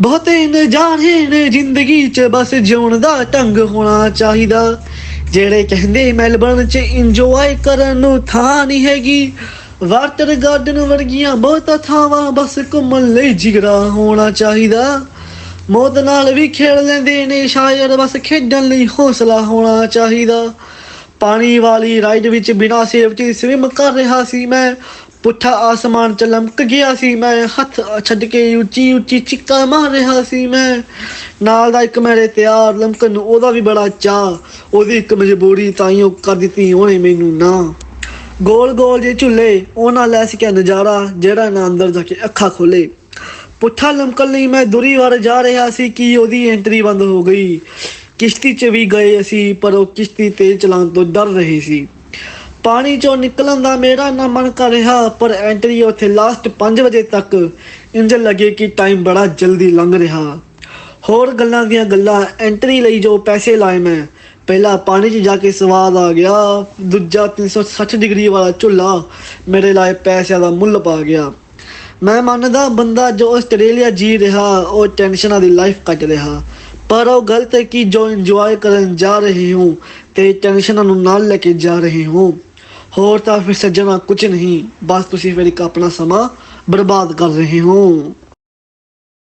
ਬਹੁਤੇ ਨਜ਼ਾਰੇ ਨੇ ਜ਼ਿੰਦਗੀ 'ਚ ਬਸ ਜਿਉਣ ਦਾ ਢੰਗ ਹੋਣਾ ਚਾਹੀਦਾ। ਜਿਹੜੇ ਕਹਿੰਦੇ ਮੈਲਬਰਨ 'ਚ ਇੰਜੋਏ ਕਰਨ ਨੂੰ ਥਾਂ ਨਹੀਂ ਹੈਗੀ, ਵਾਟਰ ਗਾਰਡਨ ਵਰਗੀਆਂ ਬਹੁਤਾ ਥਾਵਾਂ ਬਸ ਘੁੰਮਣ ਲਈ ਜਿਗਰਾ ਹੋਣਾ ਚਾਹੀਦਾ। ਮੌਤ ਨਾਲ ਵੀ ਖੇਡ ਲੈਂਦੇ ਨੇ ਸ਼ਾਇਰ, ਬਸ ਖੇਡਣ ਲਈ ਹੌਸਲਾ ਹੋਣਾ ਚਾਹੀਦਾ। ਪਾਣੀ ਵਾਲੀ ਰਾਈਡ ਵਿੱਚ ਬਿਨਾਂ ਸੇਫਟੀ ਸਵਿਮ ਕਰ ਰਿਹਾ ਸੀ ਮੈਂ। ਪੁੱਠਾ ਆਸਮਾਨ ਚ ਲਮਕ ਗਿਆ ਸੀ ਮੈਂ, ਹੱਥ ਛੱਡ ਕੇ ਉੱਚੀ ਉੱਚੀ ਚਿੱਕਾ ਮਾਰ ਰਿਹਾ ਸੀ ਮੈਂ। ਨਾਲ ਦਾ ਇੱਕ ਮੇਰੇ ਤਿਆਰ ਲਮਕਣ ਨੂੰ ਉਹਦਾ ਵੀ ਬੜਾ ਚਾਹ ਉਹਦੀ ਇੱਕ ਮਜਬੂਰੀ ਤਾਂ ਕਰ ਦਿੱਤੀ ਉਹਨੇ ਮੈਨੂੰ ਨਾ। ਗੋਲ ਗੋਲ ਜੇ ਝੁੱਲੇ, ਉਹਨਾਂ ਲੈ ਸਕਿਆ ਨਜ਼ਾਰਾ, ਜਿਹੜਾ ਨਾ ਅੰਦਰ ਜਾ ਕੇ ਅੱਖਾਂ ਖੋਲੇ। ਪੁੱਠਾ ਲਮਕਣ ਲਈ ਮੈਂ ਦੁਰੀ ਵਾਰ ਜਾ ਰਿਹਾ ਸੀ ਕਿ ਉਹਦੀ ਐਂਟਰੀ ਬੰਦ ਹੋ ਗਈ। ਕਿਸ਼ਤੀ 'ਚ ਵੀ ਗਏ ਅਸੀਂ, ਪਰ ਉਹ ਕਿਸ਼ਤੀ ਤੇਜ਼ ਚਲਾਉਣ ਤੋਂ ਡਰ ਰਹੀ ਸੀ। ਪਾਣੀ 'ਚੋਂ ਨਿਕਲਣ ਦਾ ਮੇਰਾ ਨਾ ਮਨ ਕਰ ਰਿਹਾ, ਪਰ ਐਂਟਰੀ ਉੱਥੇ ਲਾਸਟ 5 ਵਜੇ ਤੱਕ ਇੰਜ ਲੱਗੇ ਕਿ ਟਾਈਮ ਬੜਾ ਜਲਦੀ ਲੰਘ ਰਿਹਾ। ਹੋਰ ਗੱਲਾਂ ਦੀਆਂ ਗੱਲਾਂ, ਐਂਟਰੀ ਲਈ ਜੋ ਪੈਸੇ ਲਾਏ ਮੈਂ, ਪਹਿਲਾ ਪਾਣੀ 'ਚ ਜਾ ਕੇ ਸਵਾਦ ਆ ਗਿਆ, ਦੂਜਾ 360 ਡਿਗਰੀ ਵਾਲਾ ਝੁੱਲਾ ਮੇਰੇ ਲਾਏ ਪੈਸਿਆਂ ਦਾ ਮੁੱਲ ਪਾ ਗਿਆ। ਮੈਂ ਮੰਨਦਾ ਬੰਦਾ ਜੋ ਆਸਟ੍ਰੇਲੀਆ ਜੀ ਰਿਹਾ, ਉਹ ਟੈਨਸ਼ਨਾਂ ਦੀ ਲਾਈਫ ਕੱਟ ਰਿਹਾ। ਪਰ ਉਹ ਗਲਤ ਹੈ ਕਿ ਜੋ ਇੰਜੋਏ ਕਰਨ ਜਾ ਰਹੇ ਹੋ, ਤੇ ਟੈਨਸ਼ਨਾਂ ਨੂੰ ਨਾਲ ਲੈ ਕੇ ਜਾ ਰਹੇ ਹੋ। ਹੋਰ ਤਾਂ ਫਿਰ ਸੱਜਣਾ ਕੁਝ ਨਹੀਂ। ਬਸ ਤੁਸੀਂ ਫਿਰ ਇੱਕ ਆਪਣਾ ਸਮਾਂ ਬਰਬਾਦ ਕਰ ਰਹੇ ਹੋ।